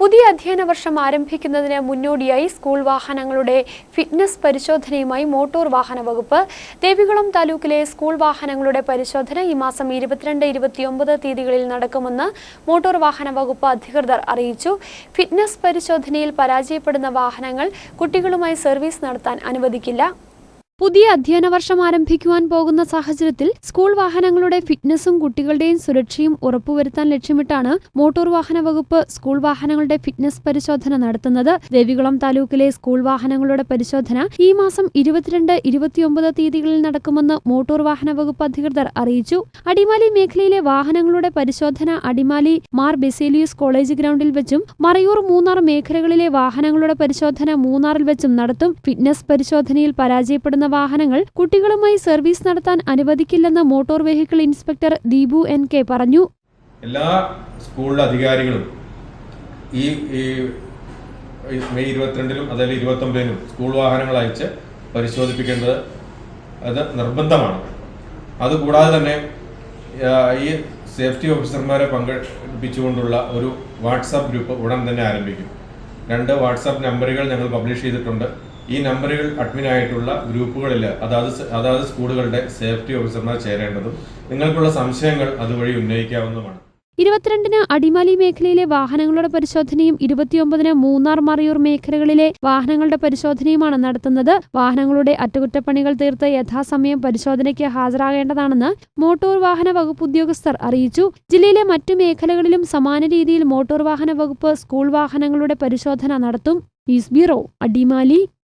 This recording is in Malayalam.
പുതിയ അധ്യയന വർഷം ആരംഭിക്കുന്നതിന് മുന്നോടിയായി സ്കൂൾ വാഹനങ്ങളുടെ ഫിറ്റ്നസ് പരിശോധനയുമായി മോട്ടോർ വാഹന വകുപ്പ് ദേവികുളം താലൂക്കിലെ സ്കൂൾ വാഹനങ്ങളുടെ പരിശോധന ഈ മാസം ഇരുപത്തിരണ്ട് ഇരുപത്തിയൊമ്പത് തീയതികളിൽ നടക്കുമെന്ന് മോട്ടോർ വാഹന വകുപ്പ് അധികൃതർ അറിയിച്ചു. ഫിറ്റ്നസ് പരിശോധനയിൽ പരാജയപ്പെടുന്ന വാഹനങ്ങൾ കുട്ടികളുമായി സർവീസ് നടത്താൻ അനുവദിക്കില്ല. പുതിയ അധ്യയന വർഷം ആരംഭിക്കുവാൻ പോകുന്ന സാഹചര്യത്തിൽ സ്കൂൾ വാഹനങ്ങളുടെ ഫിറ്റ്നസും കുട്ടികളുടെയും സുരക്ഷയും ഉറപ്പുവരുത്താൻ ലക്ഷ്യമിട്ടാണ് മോട്ടോർ വാഹന വകുപ്പ് സ്കൂൾ വാഹനങ്ങളുടെ ഫിറ്റ്നസ് പരിശോധന നടത്തുന്നത്. ദേവികുളം താലൂക്കിലെ സ്കൂൾ വാഹനങ്ങളുടെ പരിശോധന ഈ മാസം ഇരുപത്തിരണ്ട് ഇരുപത്തിയൊമ്പത് തീയതികളിൽ നടക്കുമെന്ന് മോട്ടോർ വാഹന വകുപ്പ് അധികൃതർ അറിയിച്ചു. അടിമാലി മേഖലയിലെ വാഹനങ്ങളുടെ പരിശോധന അടിമാലി മാർ ബെസേലിയസ് കോളേജ് ഗ്രൗണ്ടിൽ വെച്ചും മറയൂർ മൂന്നാർ മേഖലകളിലെ വാഹനങ്ങളുടെ പരിശോധന മൂന്നാറിൽ വെച്ചും നടത്തും. ഫിറ്റ്നസ് പരിശോധനയിൽ പരാജയപ്പെടുന്ന വാഹനങ്ങൾ കുട്ടികളുമായി സർവീസ് നടത്താൻ അനുവദിക്കില്ലെന്ന് motor vehicle inspector Deepu N K പറഞ്ഞു. എല്ലാ സ്കൂളിലെ അധികാരികളും ഈ ഈ മെയ് ഇരുപത്തിരണ്ടിലും അതല്ലെങ്കിൽ ഇരുപത്തൊമ്പതിനും സ്കൂൾ വാഹനങ്ങൾ അയച്ച് പരിശോധിപ്പിക്കേണ്ടത് അത് നിർബന്ധമാണ്. അതുകൂടാതെ തന്നെ ഈ സേഫ്റ്റി ഓഫീസർമാരെ പങ്കെടുപ്പിച്ചുകൊണ്ടുള്ള ഒരു വാട്സാപ്പ് ഗ്രൂപ്പ് ഉടൻ തന്നെ ആരംഭിക്കും. രണ്ട് വാട്സാപ്പ് നമ്പറുകൾ ഞങ്ങൾ പബ്ലിഷ് ചെയ്തിട്ടുണ്ട്. ഈ നമ്പറുകൾ അഡ്മിനായിട്ടുള്ള ഗ്രൂപ്പുകളിൽ അതാത് അതാത് സ്കൂളുകളുടെ സേഫ്റ്റി ഓഫീസർമാർ ചേരേണ്ടതും നിങ്ങൾക്കുള്ള സംശയങ്ങൾ അതുവഴി ഉന്നയിക്കാവുന്നതുമാണ്. ഇരുപത്തിരണ്ടിന് അടിമാലി മേഖലയിലെ വാഹനങ്ങളുടെ പരിശോധനയും ഇരുപത്തിയൊമ്പതിന് മൂന്നാർ മറയൂർ മേഖലകളിലെ വാഹനങ്ങളുടെ പരിശോധനയുമാണ് നടത്തുന്നത്. വാഹനങ്ങളുടെ അറ്റകുറ്റപ്പണികൾ തീർത്ത് യഥാസമയം പരിശോധനയ്ക്ക് ഹാജരാകേണ്ടതാണെന്ന് മോട്ടോർ വാഹന വകുപ്പ് ഉദ്യോഗസ്ഥർ അറിയിച്ചു. ജില്ലയിലെ മറ്റു മേഖലകളിലും സമാന രീതിയിൽ മോട്ടോർ വാഹന വകുപ്പ് സ്കൂൾ വാഹനങ്ങളുടെ പരിശോധന നടത്തും. ബ്യൂറോ അടിമാലി.